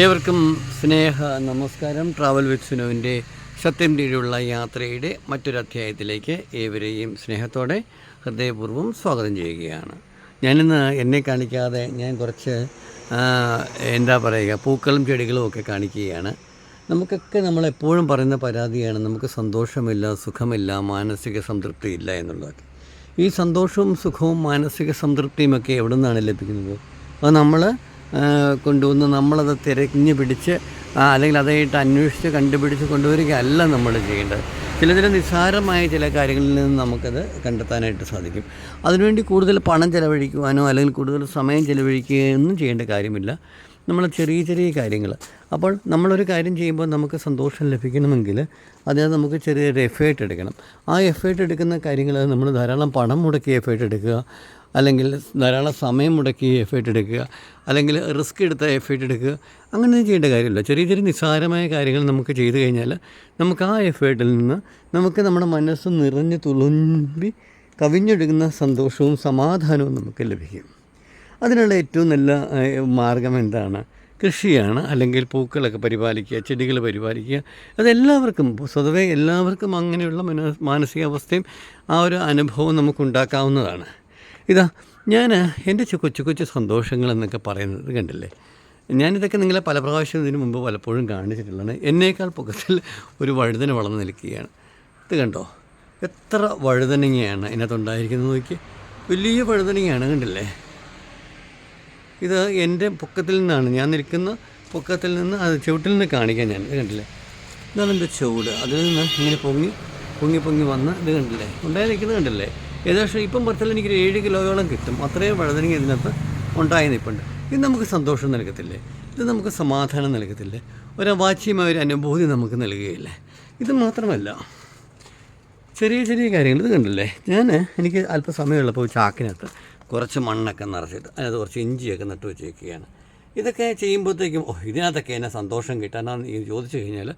ഏവർക്കും സ്നേഹ നമസ്കാരം. Travel with സുനുവിന്റെ സത്യം രീതിയിലുള്ള യാത്രയുടെ മറ്റൊരധ്യായത്തിലേക്ക് ഏവരെയും സ്നേഹത്തോടെ ഹൃദയപൂർവം സ്വാഗതം ചെയ്യുകയാണ്. ഞാനിന്ന് എന്നെ കാണിക്കാതെ ഞാൻ കുറച്ച് എന്താ പറയുക പൂക്കളും ചെടികളും ഒക്കെ കാണിക്കുകയാണ്. നമുക്കൊക്കെ നമ്മളെപ്പോഴും പറയുന്ന പരാതിയാണ് നമുക്ക് സന്തോഷമില്ല സുഖമില്ല മാനസിക സംതൃപ്തി ഇല്ല എന്നുള്ളതൊക്കെ. ഈ സന്തോഷവും സുഖവും മാനസിക സംതൃപ്തിയുമൊക്കെ എവിടെ നിന്നാണ് ലഭിക്കുന്നത്? അത് നമ്മൾ കൊണ്ടുവന്ന് നമ്മളത് തിരഞ്ഞു പിടിച്ച് അല്ലെങ്കിൽ അതായിട്ട് അന്വേഷിച്ച് കണ്ടുപിടിച്ച് കൊണ്ടുവരികയല്ല നമ്മൾ ചെയ്യേണ്ടത്. ചില ചില നിസ്സാരമായ ചില കാര്യങ്ങളിൽ നിന്ന് നമുക്കത് കണ്ടെത്താനായിട്ട് സാധിക്കും. അതിനുവേണ്ടി കൂടുതൽ പണം ചിലവഴിക്കുവാനോ അല്ലെങ്കിൽ കൂടുതൽ സമയം ചിലവഴിക്കുകയോ ഒന്നും ചെയ്യേണ്ട കാര്യമില്ല. നമ്മൾ ചെറിയ ചെറിയ കാര്യങ്ങൾ. അപ്പോൾ നമ്മളൊരു കാര്യം ചെയ്യുമ്പോൾ നമുക്ക് സന്തോഷം ലഭിക്കണമെങ്കിൽ അതിനകത്ത് നമുക്ക് ചെറിയൊരു എഫേർട്ട് എടുക്കണം. ആ എഫേർട്ട് എടുക്കുന്ന കാര്യങ്ങൾ നമ്മൾ ധാരാളം പണം മുടക്കി എഫേർട്ട് എടുക്കുക. അല്ലെങ്കിൽ ധാരാളം സമയം മുടക്കി എഫേർട്ട് എടുക്കുക അല്ലെങ്കിൽ റിസ്ക് എടുത്ത എഫേർട്ട് എടുക്കുക അങ്ങനെ ചെയ്യേണ്ട കാര്യമില്ല. ചെറിയ ചെറിയ നിസ്സാരമായ കാര്യങ്ങൾ നമുക്ക് ചെയ്തു കഴിഞ്ഞാൽ നമുക്ക് ആ എഫേർട്ടിൽ നിന്ന് നമുക്ക് നമ്മുടെ മനസ്സ് നിറഞ്ഞു തുളുമ്പി കവിഞ്ഞൊഴുകുന്ന സന്തോഷവും സമാധാനവും നമുക്ക് ലഭിക്കും. അതിനുള്ള ഏറ്റവും നല്ല മാർഗം എന്താണ്? കൃഷിയാണ്. അല്ലെങ്കിൽ പൂക്കളൊക്കെ പരിപാലിക്കുക ചെടികൾ പരിപാലിക്കുക. അതെല്ലാവർക്കും സ്വതവേ എല്ലാവർക്കും അങ്ങനെയുള്ള മനോ മാനസികാവസ്ഥയും ആ ഒരു അനുഭവം നമുക്കുണ്ടാക്കാവുന്നതാണ് ഇതാ ഞാൻ എന്റെ കൊച്ചു കൊച്ചു സന്തോഷങ്ങൾ എന്നൊക്കെ പറയുന്നത് കണ്ടില്ലേ? ഞാനിതൊക്കെ നിങ്ങളെ പല പ്രാവശ്യം ഇതിനു മുമ്പ് പലപ്പോഴും കാണിച്ചിട്ടുള്ളതാണ്. എന്നേക്കാൾ പൊക്കത്തിൽ ഒരു വഴുതന വളർന്നു നിൽക്കുകയാണ്. ഇത് കണ്ടോ? എത്ര വഴുതനങ്ങയാണ് ഇതിനകത്തുണ്ടായിരിക്കുന്നത് നോക്കി വലിയ വഴുതനങ്ങയാണ് കണ്ടില്ലേ? ഇത് എന്റെ പൊക്കത്തിൽ നിന്നാണ് ഞാൻ നിൽക്കുന്ന പൊക്കത്തിൽ നിന്ന് അത് ചുവട്ടിൽ നിന്ന് കാണിക്കാൻ ഞാൻ ഇത് കണ്ടില്ലേ? ഇതാണ് എന്റെ ചുവട്. അതിൽ നിന്ന് ഇങ്ങനെ പൊങ്ങി പൊങ്ങി പൊങ്ങി വന്ന് ഇത് കണ്ടില്ലേ? ഉണ്ടായിരിക്കുന്നത് കണ്ടില്ലേ? ഏകദേശം ഇപ്പം എനിക്ക് എനിക്കൊരു ഏഴ് കിലോയോളം കിട്ടും. അത്രയും വഴുതനങ്ങ ഇതിനകത്ത് ഉണ്ടായി നിൽപ്പുണ്ട്. ഇത് നമുക്ക് സന്തോഷം നൽകത്തില്ലേ? ഇത് നമുക്ക് സമാധാനം നൽകത്തില്ലേ? ഒരവാച്യമായ ഒരു അനുഭൂതി നമുക്ക് നൽകുകയില്ലേ? ഇത് മാത്രമല്ല ചെറിയ ചെറിയ കാര്യങ്ങൾ ഇത് കണ്ടില്ലേ? ഞാൻ എനിക്ക് അല്പം സമയമുള്ളപ്പോൾ ചാക്കിനകത്ത് കുറച്ച് മണ്ണൊക്കെ നിറച്ചിട്ട് അതിനകത്ത് കുറച്ച് ഇഞ്ചിയൊക്കെ നട്ട് വെച്ചേക്കുകയാണ്. ഇതൊക്കെ ചെയ്യുമ്പോഴത്തേക്കും ഓ ഇതിനകത്തൊക്കെ എന്നെ സന്തോഷം കിട്ടാനാണെന്ന് ചോദിച്ചു കഴിഞ്ഞാൽ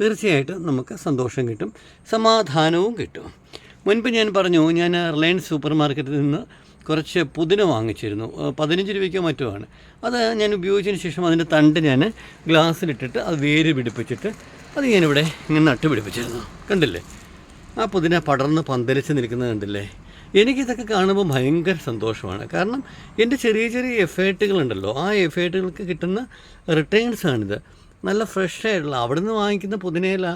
തീർച്ചയായിട്ടും നമുക്ക് സന്തോഷം കിട്ടും സമാധാനവും കിട്ടും. മുൻപ് ഞാൻ പറഞ്ഞു ഞാൻ റിലയൻസ് സൂപ്പർ മാർക്കറ്റിൽ നിന്ന് കുറച്ച് പുതിന വാങ്ങിച്ചിരുന്നു. പതിനഞ്ച് രൂപയ്ക്കോ മറ്റോ ആണ്. അത് ഞാൻ ഉപയോഗിച്ചതിന് ശേഷം അതിന്റെ തണ്ട് ഞാൻ ഗ്ലാസ്സിലിട്ടിട്ട് അത് വേര് പിടിപ്പിച്ചിട്ട് അത് ഞാനിവിടെ ഇങ്ങനെ നട്ട് പിടിപ്പിച്ചിരുന്നു. കണ്ടില്ലേ? ആ പുതിന പടർന്ന് പന്തലിച്ച് നിൽക്കുന്നത് കണ്ടില്ലേ? എനിക്കിതൊക്കെ കാണുമ്പോൾ ഭയങ്കര സന്തോഷമാണ്. കാരണം എന്റെ ചെറിയ ചെറിയ എഫേർട്ടുകളുണ്ടല്ലോ ആ എഫേർട്ടുകൾക്ക് കിട്ടുന്ന റിട്ടേൺസ് ആണിത് നല്ല ഫ്രഷ് ആയിട്ടുള്ള അവിടെ നിന്ന് വാങ്ങിക്കുന്ന പുതിനയില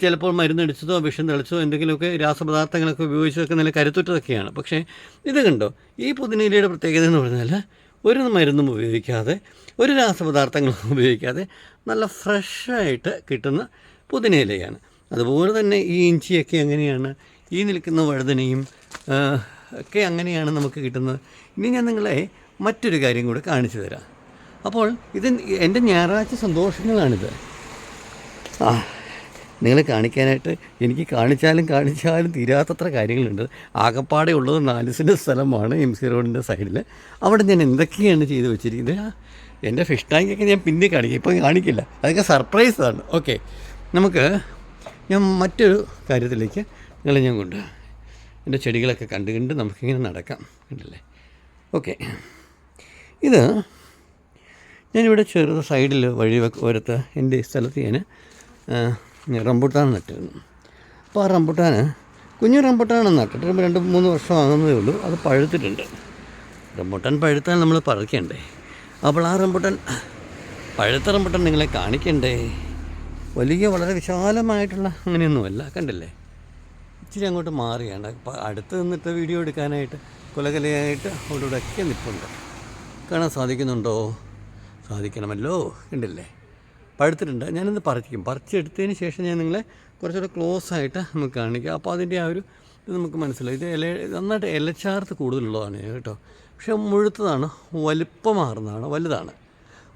ചിലപ്പോൾ മരുന്നടിച്ചതോ വിഷം തെളിച്ചതോ എന്തെങ്കിലുമൊക്കെ രാസപദാർത്ഥങ്ങളൊക്കെ ഉപയോഗിച്ചതൊക്കെ നല്ല കരുത്തുറ്റതൊക്കെയാണ്. പക്ഷേ ഇത് കണ്ടോ? ഈ പുതിനയിലയുടെ പ്രത്യേകത എന്ന് പറഞ്ഞാൽ ഒരു മരുന്നും ഉപയോഗിക്കാതെ ഒരു രാസപദാർത്ഥങ്ങളും ഉപയോഗിക്കാതെ നല്ല ഫ്രഷായിട്ട് കിട്ടുന്ന പുതിനയിലയാണ്. അതുപോലെ തന്നെ ഈ ഇഞ്ചിയൊക്കെ എങ്ങനെയാണ്? ഈ നിൽക്കുന്ന വഴുതനയും ഒക്കെ അങ്ങനെയാണ് നമുക്ക് കിട്ടുന്നത്? ഇനി ഞാൻ നിങ്ങളെ മറ്റൊരു കാര്യം കൂടെ കാണിച്ചു തരാം. അപ്പോൾ ഇത് എന്റെ ഞായറാഴ്ച സന്തോഷങ്ങളാണിത്. ആ. നിങ്ങളെ കാണിക്കാനായിട്ട് എനിക്ക് കാണിച്ചാലും കാണിച്ചാലും തീരാത്തത്ര കാര്യങ്ങളുണ്ട്. ആകപ്പാടെ ഉള്ളത് നാല് സെന്റ് സ്ഥലമാണ് എം സി റോഡിന്റെ സൈഡിൽ അവിടെ ഞാൻ എന്തൊക്കെയാണ് ചെയ്ത് വെച്ചിരിക്കുന്നത്? എന്റെ ഫിഷ് ടാങ്കൊക്കെ ഞാൻ പിന്നെ കാണിക്കും. ഇപ്പം കാണിക്കില്ല. അതൊക്കെ സർപ്രൈസാണ് ഓക്കെ. നമുക്ക് ഞാൻ മറ്റൊരു കാര്യത്തിലേക്ക് നിങ്ങളെ ഞാൻ കൊണ്ട് എന്റെ ചെടികളൊക്കെ കണ്ട് കണ്ട് നമുക്കിങ്ങനെ നടക്കാം. കണ്ടില്ലേ? ഓക്കെ. ഇത് ഞാനിവിടെ ചെറുത് സൈഡിൽ വഴി ഓരത്ത് എന്റെ സ്ഥലത്ത് ഞാൻ റംബുട്ടാൻ നട്ടിരുന്നു. അപ്പോൾ ആ റംബുട്ടാൻ കുഞ്ഞു റംബുട്ടാണ് നട്ടിട്ട് രണ്ട് മൂന്ന് വർഷം ആകുന്നതേ ഉള്ളൂ. അത് പഴുത്തിട്ടുണ്ട്. റംബുട്ടാൻ പഴുത്താൽ നമ്മൾ പറിക്കണ്ടേ? അപ്പോൾ ആ റംബുട്ടാൻ പഴുത്ത റംബുട്ടാൻ നിങ്ങളെ കാണിക്കണ്ടേ? വലിയ വളരെ വിശാലമായിട്ടുള്ള അങ്ങനെയൊന്നുമല്ല. കണ്ടില്ലേ? ഇച്ചിരി അങ്ങോട്ട് മാറിയാണ് അടുത്ത് നിന്നിട്ട് വീഡിയോ എടുക്കാനായിട്ട് കുലകലയായിട്ട് അവിടെ ഒക്കെ നിൽപ്പുണ്ട് കാണാൻ സാധിക്കുന്നുണ്ടോ? സാധിക്കണമല്ലോ. കണ്ടില്ലേ? പഴുത്തിട്ടുണ്ട് ഞാനിന്ന് പറിക്കും. പറിച്ചെടുത്തതിന് ശേഷം ഞാൻ നിങ്ങളെ കുറച്ചുകൂടെ ക്ലോസ് ആയിട്ട് നമുക്ക് കാണിക്കാം. അപ്പോൾ അതിന്റെ ആ ഒരു ഇത് നമുക്ക് മനസ്സിലായി. ഇത് ഇല നന്നായിട്ട് ഇലച്ചാർത്ത് കൂടുതലുള്ളതാണ് കേട്ടോ. പക്ഷേ മുഴുത്തതാണ് വലുപ്പമാർന്നതാണ് വലുതാണ്.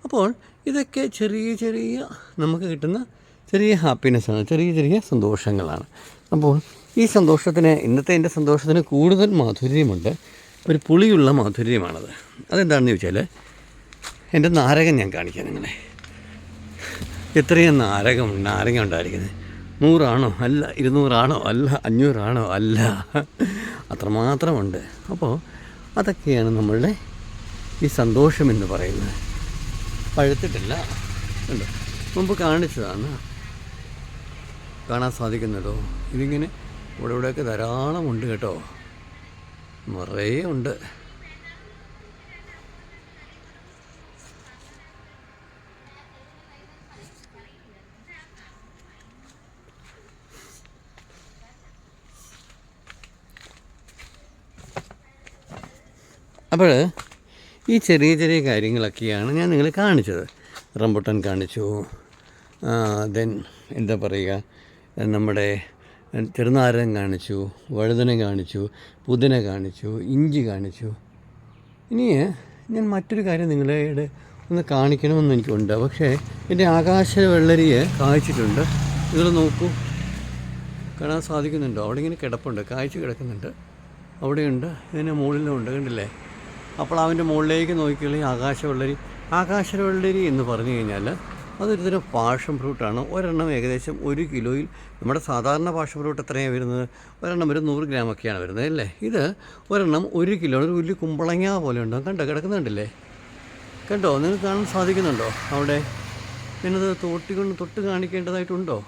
അപ്പോൾ ഇതൊക്കെ ചെറിയ ചെറിയ നമുക്ക് കിട്ടുന്ന ചെറിയ ഹാപ്പിനെസ്സാണ് ചെറിയ ചെറിയ സന്തോഷങ്ങളാണ്. അപ്പോൾ ഈ സന്തോഷത്തിന് ഇന്നത്തെ എന്റെ സന്തോഷത്തിന് കൂടുതൽ മാധുര്യമുണ്ട്. ഒരു പുളിയുള്ള മാധുര്യമാണത്. അതെന്താണെന്ന് ചോദിച്ചാൽ എന്റെ നാരകൻ ഞാൻ കാണിക്കാം നിങ്ങളെ. എത്രയും നാരകം നാരങ്ങ ഉണ്ടായിരിക്കുന്നത്. നൂറാണോ അല്ല ഇരുന്നൂറാണോ അല്ല അഞ്ഞൂറാണോ അല്ല? അത്രമാത്രമുണ്ട്. അപ്പോൾ അതൊക്കെയാണ് നമ്മളുടെ ഈ സന്തോഷം എന്ന് പറയുന്നത്. പഴുത്തിട്ടില്ല. ഉണ്ട് മുമ്പ് കാണിച്ചതാണ്. കാണാൻ സാധിക്കുന്നതോ? ഇതിങ്ങനെ ഇവിടെ ഇവിടെയൊക്കെ ധാരാളം ഉണ്ട് കേട്ടോ. നിറയെ ഉണ്ട്. അപ്പോൾ ഈ ചെറിയ ചെറിയ കാര്യങ്ങളൊക്കെയാണ് ഞാൻ നിങ്ങളെ കാണിച്ചത്. റംബുട്ടാൻ കാണിച്ചു. ദെൻ എന്താ പറയുക നമ്മുടെ ചെറുനാരൻ കാണിച്ചു വഴുതന കാണിച്ചു പുതിന കാണിച്ചു ഇഞ്ചി കാണിച്ചു. ഇനി ഞാൻ മറ്റൊരു കാര്യം നിങ്ങളുടെ ഒന്ന് കാണിക്കണമെന്ന് എനിക്കുണ്ട്. പക്ഷേ എന്റെ ആകാശ വെള്ളരിയെ കായ്ച്ചിട്ടുണ്ട്. നിങ്ങൾ നോക്കൂ. കാണാൻ സാധിക്കുന്നുണ്ടോ. അവിടെ ഇങ്ങനെ കിടപ്പുണ്ട്. കായ്ച്ച് കിടക്കുന്നുണ്ട്. അവിടെയുണ്ട്. ഇതിന്റെ മുകളിലുണ്ട്. കണ്ടില്ലേ? അപ്പോൾ അവന്റെ മുകളിലേക്ക് ഈ ആകാശവെള്ളരി ആകാശവെള്ളരി എന്ന് പറഞ്ഞു കഴിഞ്ഞാൽ അതൊരു തരം പാഷൻ ഫ്രൂട്ടാണ്. ഒരെണ്ണം ഏകദേശം ഒരു കിലോയിൽ നമ്മുടെ സാധാരണ പാഷൻ ഫ്രൂട്ട് എത്രയാണ് വരുന്നത്? ഒരെണ്ണം ഒരു നൂറ് ഗ്രാമൊക്കെയാണ് വരുന്നത് അല്ലേ? ഇത് ഒരെണ്ണം ഒരു കിലോ ഒരു വലിയ കുമ്പളങ്ങ പോലെ ഉണ്ടാകും കണ്ടോ? കിടക്കുന്നുണ്ടല്ലേ? കണ്ടോ? നിങ്ങൾക്ക് കാണാൻ സാധിക്കുന്നുണ്ടോ അവിടെ? പിന്നെ ഞാനത് തോട്ടിക്കൊണ്ട് തൊട്ട് കാണിക്കേണ്ടതായിട്ടുണ്ടോ?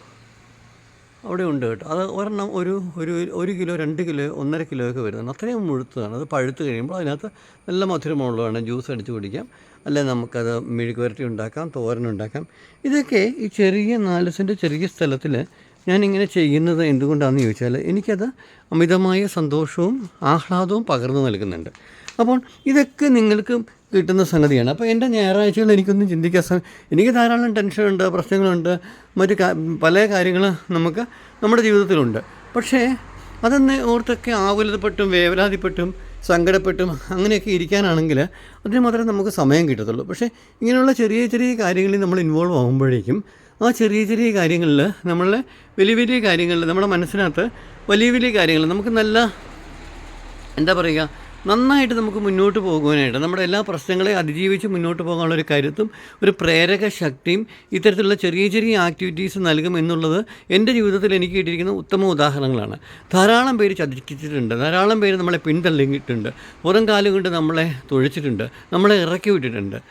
അവിടെ ഉണ്ട് കേട്ടോ. അത് ഒരെണ്ണം ഒരു ഒരു ഒരു കിലോ രണ്ട് കിലോ ഒന്നര കിലോ ഒക്കെ വരുന്നുണ്ട്. അത്രയും മുഴുത്തതാണ്. അത് പഴുത്ത് കഴിയുമ്പോൾ അതിനകത്ത് നല്ല മധുരമുള്ളതാണ് ജ്യൂസ് അടിച്ച് കുടിക്കാം. അല്ലെ നമുക്കത് മെഴുകുവരട്ടി ഉണ്ടാക്കാം തോരൻ ഉണ്ടാക്കാം. ഇതൊക്കെ ഈ ചെറിയ നാല് സെന്റ് ചെറിയ സ്ഥലത്തിൽ ഞാനിങ്ങനെ ചെയ്യുന്നത് എന്തുകൊണ്ടാണെന്ന് ചോദിച്ചാൽ എനിക്കത് അമിതമായ സന്തോഷവും ആഹ്ലാദവും പകർന്നു നൽകുന്നുണ്ട്. അപ്പോൾ ഇതൊക്കെ നിങ്ങൾക്ക് കിട്ടുന്ന സംഗതിയാണ്. അപ്പോൾ എന്റെ ഞായറാഴ്ചകൾ എനിക്കൊന്നും ചിന്തിക്കാൻ എനിക്ക് ധാരാളം ടെൻഷനുണ്ട് പ്രശ്നങ്ങളുണ്ട് മറ്റ് പല കാര്യങ്ങൾ നമുക്ക് നമ്മുടെ ജീവിതത്തിലുണ്ട്. പക്ഷേ അതൊന്ന് ഓർത്തൊക്കെ ആകുലതപ്പെട്ടും വേവലാതിപ്പെട്ടും സങ്കടപ്പെട്ടും അങ്ങനെയൊക്കെ ഇരിക്കാനാണെങ്കിൽ അതിന് മാത്രമേ നമുക്ക് സമയം കിട്ടത്തുള്ളൂ. പക്ഷേ ഇങ്ങനെയുള്ള ചെറിയ ചെറിയ കാര്യങ്ങളിൽ നമ്മൾ ഇൻവോൾവ് ആകുമ്പോഴേക്കും ആ ചെറിയ ചെറിയ കാര്യങ്ങളിൽ നമ്മളെ വലിയ വലിയ കാര്യങ്ങളിൽ നമ്മുടെ മനസ്സിനകത്ത് വലിയ വലിയ കാര്യങ്ങൾ നമുക്ക് നല്ല എന്താ പറയുക നന്നായിട്ട് നമുക്ക് മുന്നോട്ട് പോകുവാനായിട്ട് നമ്മുടെ എല്ലാ പ്രശ്നങ്ങളെ അതിജീവിച്ച് മുന്നോട്ട് പോകാനുള്ള ഒരു കരുത്തും ഒരു പ്രേരക ശക്തിയും ഇത്തരത്തിലുള്ള ചെറിയ ചെറിയ ആക്ടിവിറ്റീസ് നൽകും എന്നുള്ളത് എന്റെ ജീവിതത്തിൽ എനിക്ക് കിട്ടിയിരിക്കുന്ന ഉത്തമ ഉദാഹരണങ്ങളാണ്. ധാരാളം പേര് ചതിച്ചിട്ടുണ്ട് ധാരാളം പേര് നമ്മളെ പിന്തള്ളിയിട്ടുണ്ട് പുറം കാലുകൊണ്ട് നമ്മളെ തുഴച്ചിട്ടുണ്ട് നമ്മളെ ഇറക്കി വിട്ടിട്ടുണ്ട്.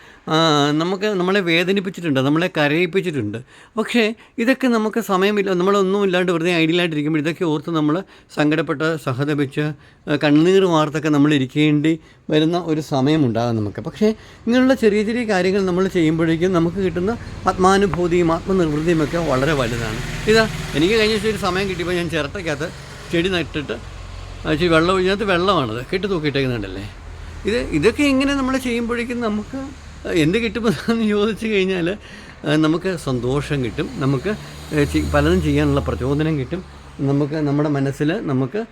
നമുക്ക് നമ്മളെ വേദനിപ്പിച്ചിട്ടുണ്ട് നമ്മളെ കരയിപ്പിച്ചിട്ടുണ്ട്. പക്ഷേ ഇതൊക്കെ നമുക്ക് സമയമില്ല നമ്മളൊന്നും ഇല്ലാണ്ട് വെറുതെ ഐഡിയലായിട്ടിരിക്കുമ്പോൾ ഇതൊക്കെ ഓർത്ത് നമ്മൾ സങ്കടപ്പെട്ട് സഹതപിച്ച് കണ്ണീർ വാർത്തൊക്കെ നമ്മൾ ഇരിക്കേണ്ടി വരുന്ന ഒരു സമയമുണ്ടാകും നമുക്ക്. പക്ഷേ ഇങ്ങനെയുള്ള ചെറിയ ചെറിയ കാര്യങ്ങൾ നമ്മൾ ചെയ്യുമ്പോഴേക്കും നമുക്ക് കിട്ടുന്ന ആത്മാനുഭൂതിയും ആത്മനിർവൃതിയും ഒക്കെ വളരെ വലുതാണ്. ഇതാ എനിക്ക് കഴിഞ്ഞ ദിവസം ഒരു സമയം കിട്ടിയപ്പോൾ ഞാൻ ചിരട്ടയ്ക്കകത്ത് ചെടി നട്ടിട്ട് ആ, വെള്ളം ഇതിനകത്ത് വെള്ളമാണത് കെട്ടി തൂക്കിയിട്ടേക്കുന്നുണ്ടല്ലേ? ഇത് ഇതൊക്കെ ഇങ്ങനെ നമ്മൾ ചെയ്യുമ്പോഴേക്കും നമുക്ക് എന്ത് കിട്ടുമെന്ന് ചോദിച്ചു കഴിഞ്ഞാൽ നമുക്ക് സന്തോഷം കിട്ടും. നമുക്ക് പലതും ചെയ്യാനുള്ള പ്രചോദനം കിട്ടും. നമുക്ക് നമ്മുടെ മനസ്സിൽ നമുക്ക്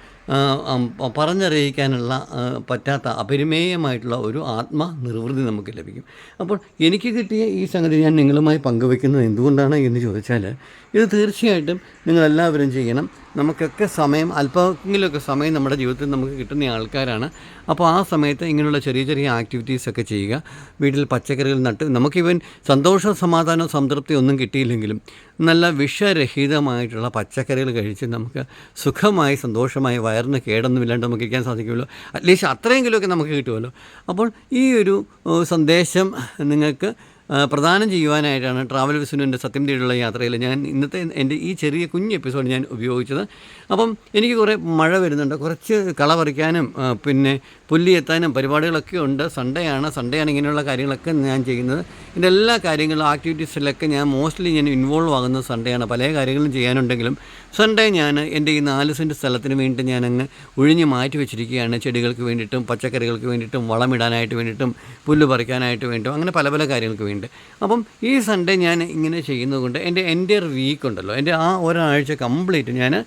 പറഞ്ഞറിയിക്കാനുള്ള പറ്റാത്ത അപരിമേയമായിട്ടുള്ള ഒരു ആത്മ നിർവൃതി നമുക്ക് ലഭിക്കും. അപ്പോൾ എനിക്ക് കിട്ടിയ ഈ സംഗതി ഞാൻ നിങ്ങളുമായി പങ്കുവെക്കുന്നത് എന്തുകൊണ്ടാണ് എന്ന് ചോദിച്ചാൽ ഇത് തീർച്ചയായിട്ടും നിങ്ങളെല്ലാവരും ചെയ്യണം. നമുക്കൊക്കെ സമയം അല്പമെങ്കിലുമൊക്കെ സമയം നമ്മുടെ ജീവിതത്തിൽ നമുക്ക് കിട്ടുന്ന ആൾക്കാരാണ്. അപ്പോൾ ആ സമയത്ത് ഇങ്ങനെയുള്ള ചെറിയ ചെറിയ ആക്ടിവിറ്റീസ് ഒക്കെ ചെയ്യുക. വീട്ടിൽ പച്ചക്കറികൾ നട്ട് നമുക്കിവൻ സന്തോഷ സമാധാനം സംതൃപ്തി ഒന്നും കിട്ടിയില്ലെങ്കിലും നല്ല വിഷരഹിതമായിട്ടുള്ള പച്ചക്കറികൾ കഴിച്ച് നമുക്ക് സുഖമായി സന്തോഷമായി വയറിന് കേടൊന്നുമില്ലാണ്ട് നമുക്ക് ഇരിക്കാൻ സാധിക്കുമല്ലോ. അറ്റ്ലീസ്റ്റ് അത്രയെങ്കിലുമൊക്കെ നമുക്ക് കിട്ടുമല്ലോ. അപ്പോൾ ഈ ഒരു സന്ദേശം നിങ്ങൾക്ക് പ്രദാനം ചെയ്യുവാനായിട്ടാണ് ട്രാവൽ വിസുവിന്റെ സത്യം തേടിയുള്ള യാത്രയിൽ ഞാൻ ഇന്നത്തെ എന്റെ ഈ ചെറിയ കുഞ്ഞ് എപ്പിസോഡ് ഞാൻ ഉപയോഗിച്ചത്. അപ്പം എനിക്ക് കുറേ മഴ വരുന്നുണ്ട് കുറച്ച് കള പറിക്കാനും പിന്നെ പുല്ലി എത്താനും പരിപാടികളൊക്കെ ഉണ്ട്. സൺഡേ ആണ് സൺഡേ ആണ് ഇങ്ങനെയുള്ള കാര്യങ്ങളൊക്കെ ഞാൻ ചെയ്യുന്നത്. എന്റെ എല്ലാ കാര്യങ്ങളും ആക്ടിവിറ്റീസിലൊക്കെ ഞാൻ മോസ്റ്റ്ലി ഞാൻ ഇൻവോൾവ് ആകുന്നത് സൺഡേ ആണ് പല കാര്യങ്ങളും ചെയ്യാനുണ്ടെങ്കിലും സൺഡേ ഞാൻ എന്റെ ഈ നാല് സെന്റ് സ്ഥലത്തിന് വേണ്ടി ഞാൻ അങ്ങ് ഒഴിഞ്ഞ് മാറ്റി വെച്ചിരിക്കുകയാണ്. ചെടികൾക്ക് വേണ്ടിയിട്ടും പച്ചക്കറികൾക്ക് വേണ്ടിയിട്ടും വളമിടാനായിട്ട് വേണ്ടിയിട്ടും പുല്ല് പറിക്കാനായിട്ട് വേണ്ടിയിട്ടും അങ്ങനെ പല പല കാര്യങ്ങൾക്ക് വേണ്ടി. അപ്പം ഈ സൺഡേ ഞാൻ ഇങ്ങനെ ചെയ്യുന്നത് കൊണ്ട് എന്റെ എന്റെ വീക്ക് ഉണ്ടല്ലോ. എന്റെ ആ ഒരാഴ്ച കംപ്ലീറ്റ് ഞാൻ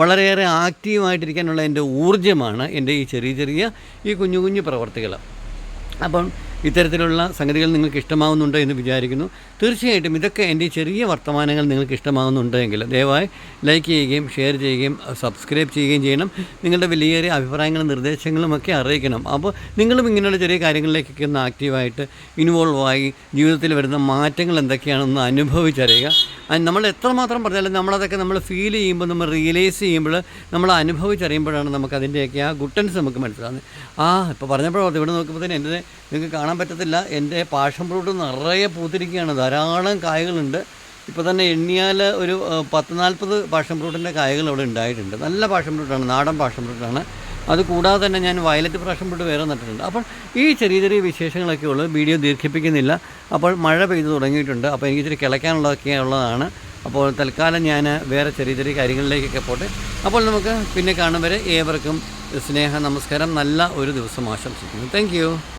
വളരെയേറെ ആക്റ്റീവായിട്ടിരിക്കാനുള്ള എന്റെ ഊർജമാണ് എന്റെ ഈ ചെറിയ ചെറിയ ഈ കുഞ്ഞു കുഞ്ഞു പ്രവർത്തികൾ. അപ്പം ഇത്തരത്തിലുള്ള സംഗതികൾ നിങ്ങൾക്ക് ഇഷ്ടമാകുന്നുണ്ടോ എന്ന് വിചാരിക്കുന്നു. തീർച്ചയായിട്ടും ഇതൊക്കെ എന്റെ ചെറിയ വർത്തമാനങ്ങൾ നിങ്ങൾക്ക് ഇഷ്ടമാകുന്നുണ്ടെങ്കിൽ ദയവായി ലൈക്ക് ചെയ്യുകയും ഷെയർ ചെയ്യുകയും സബ്സ്ക്രൈബ് ചെയ്യുകയും ചെയ്യണം. നിങ്ങളുടെ വലിയേറിയ അഭിപ്രായങ്ങളും നിർദ്ദേശങ്ങളും ഒക്കെ അറിയിക്കണം. അപ്പോൾ നിങ്ങളും ഇങ്ങനെയുള്ള ചെറിയ കാര്യങ്ങളിലേക്കൊക്കെ ഒന്ന് ആക്റ്റീവായിട്ട് ഇൻവോൾവായി ജീവിതത്തിൽ വരുന്ന മാറ്റങ്ങൾ എന്തൊക്കെയാണെന്ന് അനുഭവിച്ചറിയുക. നമ്മൾ എത്രമാത്രം പറഞ്ഞാലും നമ്മളതൊക്കെ നമ്മൾ ഫീൽ ചെയ്യുമ്പോൾ നമ്മൾ റിയലൈസ് ചെയ്യുമ്പോൾ നമ്മൾ അനുഭവിച്ചറിയുമ്പോഴാണ് നമുക്ക് അതിന്റെയൊക്കെ ആ ഗുട്ടൻസ് നമുക്ക് മനസ്സിലാകുന്നത് ആ ഇപ്പോൾ പറഞ്ഞപ്പോൾ ഇവിടെ നോക്കുമ്പോൾ എന്റെ നിങ്ങൾക്ക് കാണാൻ പറ്റത്തില്ല. എന്റെ പാഷൻ ഫ്രൂട്ട് നിറയെ പൂത്തിരിക്കുകയാണ്. ധാരാളം കായകളുണ്ട്. ഇപ്പോൾ തന്നെ എണ്ണിയാൽ ഒരു പത്ത് നാൽപ്പത് പാഷൻ ഫ്രൂട്ടിന്റെ കായകൾ ഇവിടെ ഉണ്ടായിട്ടുണ്ട്. നല്ല പാഷൻ ഫ്രൂട്ടാണ് നാടൻ പാഷൻ ഫ്രൂട്ടാണ് അത് കൂടാതെ തന്നെ ഞാൻ വയലറ്റ് പ്രാവശ്യം ഫ്രൂട്ട് വേറെ നട്ടിട്ടുണ്ട്. അപ്പോൾ ഈ ചെറിയ ചെറിയ വിശേഷങ്ങളൊക്കെ ഉള്ളൂ വീഡിയോ ദീർഘിപ്പിക്കുന്നില്ല. അപ്പോൾ മഴ പെയ്തു തുടങ്ങിയിട്ടുണ്ട്. അപ്പോൾ എനിക്ക് ഇച്ചിരി കിളയ്ക്കാനുള്ളതൊക്കെ ഉള്ളതാണ്. അപ്പോൾ തൽക്കാലം ഞാൻ വേറെ ചെറിയ ചെറിയ കാര്യങ്ങളിലേക്കൊക്കെ പോട്ടെ. അപ്പോൾ നമുക്ക് പിന്നെ കാണും വരെ ഏവർക്കും സ്നേഹ നമസ്കാരം. നല്ല ഒരു ദിവസം ആശംസിക്കുന്നു. താങ്ക്